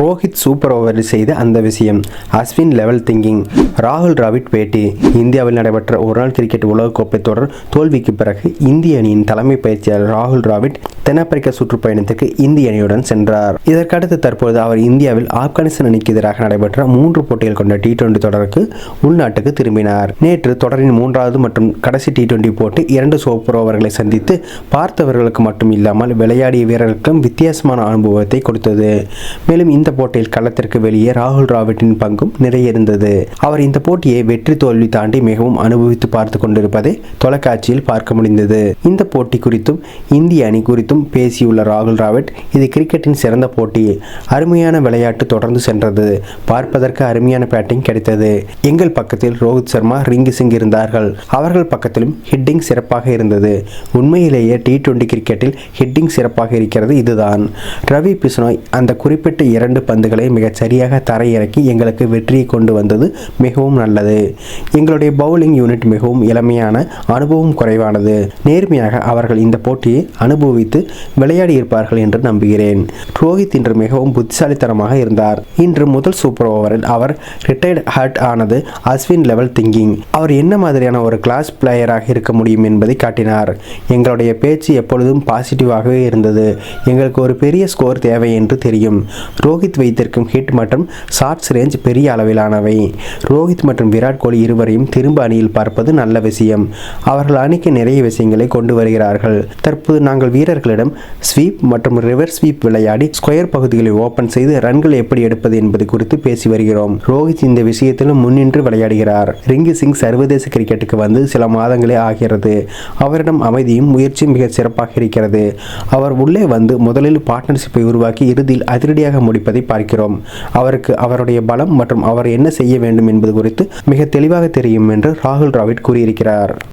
Rohit super ஓவரில் செய்த அந்த விஷயம். அஸ்வின் லெவல் திங்கிங் ராகுல் டிராவிட் பேட்டி. இந்தியாவில் நடைபெற்ற ஒருநாள் கிரிக்கெட் உலகக்கோப்பை தொடர் தோல்விக்கு பிறகு இந்திய அணியின் தலைமை பயிற்சியாளர் ராகுல் டிராவிட் தென்னாப்பிரிக்க சுற்றுப்பயணத்துக்கு இந்திய அணியுடன் சென்றார். இதற்கடுத்து தற்போது அவர் இந்தியாவில் ஆப்கானிஸ்தான் அணிக்கு எதிராக நடைபெற்ற மூன்று போட்டிகள் கொண்ட டி டுவெண்டி தொடருக்கு உள்நாட்டுக்கு திரும்பினார். நேற்று தொடரின் மூன்றாவது மற்றும் கடைசி டி டுவெண்டி போட்டி இரண்டு சூப்பர் ஓவர்களை சந்தித்து பார்த்தவர்களுக்கு மட்டும் இல்லாமல் விளையாடிய வீரர்களுக்கும் வித்தியாசமான அனுபவத்தை கொடுத்தது. மேலும் இந்த போட்டியில் களத்திற்கு வெளியே ராகுல் டிராவிட்டின் பங்கும் நிறைய இருந்தது அவர் இந்த போட்டியை வெற்றி தோல்வி தாண்டி மிகவும் அனுபவித்து பார்த்து கொண்டிருப்பதை தொலைக்காட்சியில் பார்க்க முடிந்தது. இந்த போட்டி குறித்தும் இந்திய அணி குறித்தும் பேசியுள்ள ராகுல் டிராவிட் இது கிரிக்கெட்டின் சிறந்த போட்டி. அருமையான விளையாட்டு தொடர்ந்து சென்றது. பார்ப்பதற்கு அருமையான பேட்டிங் கிடைத்தது. எங்கள் பக்கத்தில் ரோஹித் சர்மா ரிங்கு சிங் இருந்தார்கள். அவர்கள் பக்கத்திலும் ஹிட்டிங் சிறப்பாக இருந்தது. உண்மையிலேயே டி டுவெண்டி கிரிக்கெட்டில் ஹிட்டிங் சிறப்பாக இருக்கிறது இதுதான். ரவி பிஸ்னோய் அந்த குறிப்பிட்ட இரண்டு பந்துகளை மிகச் சரியாக தரையிறக்கி எங்களுக்கு வெற்றியை கொண்டு வந்தது மிகவும் நல்லது. எங்களுடைய பவுலிங் யூனிட் மிகவும் இளமையான அனுபவம் குறைவானது. நேர்மையாக அவர்கள் இந்த போட்டியை அனுபவித்து விளையாடி இருப்பார்கள் என்று நம்புகிறேன். ரோஹித் இன்று மிகவும் புத்திசாலித்தனமாக இருந்தார். இன்று முதல் சூப்பர் ஓவரில் அவர் ரிட்டையர்ட் ஹர்ட் ஆனது அஸ்வின் லெவல் திங்கிங் அவர் என்ன மாதிரியான ஒரு கிளாஸ் பிளேயராக இருக்க முடியும் என்பதை காட்டினார். எங்களுடைய பேச்சு எப்பொழுதும் பாசிட்டிவாகவே இருந்தது. எங்களுக்கு ஒரு பெரிய ஸ்கோர் தேவை என்று தெரியும். ரோஹித் வைத்திருக்கும் ஹிட் மற்றும் ஷார்ட்ஸ் ரேஞ்ச் பெரிய அளவிலானவை. ரோஹித் மற்றும் விராட் கோலி இருவரையும் திரும்ப அணியில் பார்ப்பது நல்ல விஷயம். அவர்கள் அணிக்கு நிறைய விஷயங்களை கொண்டு வருகிறார்கள். தற்போது நாங்கள் வீரர்களிடம் ஸ்வீப் மற்றும் ரிவர்ஸ் ஸ்வீப் விளையாடி ஸ்கொயர் பகுதிகளை ஓபன் செய்து ரன்கள் எப்படி எடுப்பது என்பது குறித்து பேசி வருகிறோம். ரோஹித் இந்த விஷயத்திலும் முன்னின்று விளையாடுகிறார். ரிங்கி சிங் சர்வதேச கிரிக்கெட்டுக்கு வந்து சில மாதங்களே ஆகிறது. அவரிடம் அமைதியும் முயற்சியும் மிக சிறப்பாக இருக்கிறது. அவர் உள்ளே வந்து முதலில் பார்ட்னர்ஷிப்பை உருவாக்கி இறுதியில் அதிரடியாக முடிப்பதை பார்க்கிறோம் அவருக்கு அவருடைய பலம் மற்றும் அவர் என்ன செய்ய வேண்டும் என்பது குறித்து மிக தெளிவாக தெரியும் என்று ராகுல் டிராவிட் கூறியிருக்கிறார்.